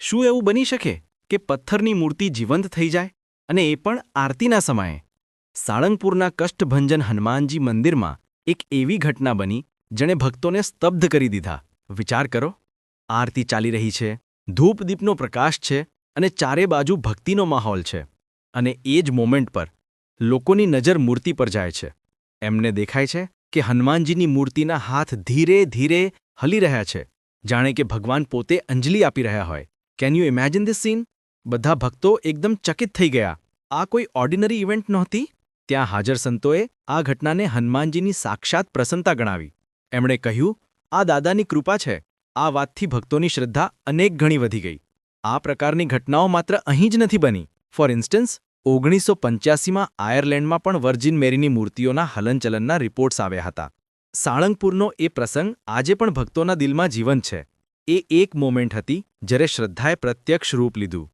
શું એવું બની શકે કે પથ્થરની મૂર્તિ જીવંત થઈ જાય અને એ પણ આરતીના સમયે? સાળંગપુરના કષ્ટભંજન હનુમાનજી મંદિરમાં એક એવી ઘટના બની જેણે ભક્તોને સ્તબ્ધ કરી દીધા. વિચાર કરો, આરતી ચાલી રહી છે ધૂપદીપનો પ્રકાશ છે અને ચારે બાજુ ભક્તિનો માહોલ છે અને એ જ મોમેન્ટ પર લોકોની નજર મૂર્તિ પર જાય છે. એમને દેખાય છે કે હનુમાનજીની મૂર્તિના હાથ ધીરે ધીરે હલી રહ્યા છે. જાણે કે ભગવાન પોતે અંજલિ આપી રહ્યા હોય. Can you imagine this scene બધા ભક્તો એકદમ ચકિત થઈ ગયા. આ કોઈ ઓર્ડિનરી ઇવેન્ટ નહોતી. ત્યાં હાજર સંતોએ આ ઘટનાને હનુમાનજીની સાક્ષાત પ્રસન્નતા ગણાવી. એમણે કહ્યું, આ દાદાની કૃપા છે. આ વાતથી ભક્તોની શ્રદ્ધા અનેક ગણી વધી ગઈ. આ પ્રકારની ઘટનાઓ માત્ર અહીં જ નથી બની. ફોર ઇન્સ્ટન્સ ઓગણીસો પંચ્યાસીમાં આયર્લેન્ડમાં પણ વર્જિન મેરીની મૂર્તિઓના હલનચલનના રિપોર્ટ્સ આવ્યા હતા. સાળંગપુરનો એ પ્રસંગ આજે પણ ભક્તોના દિલમાં જીવંત છે. એ એક મોમેન્ટ હતી જ્યારે શ્રદ્ધાએ પ્રત્યક્ષ રૂપ લીધું.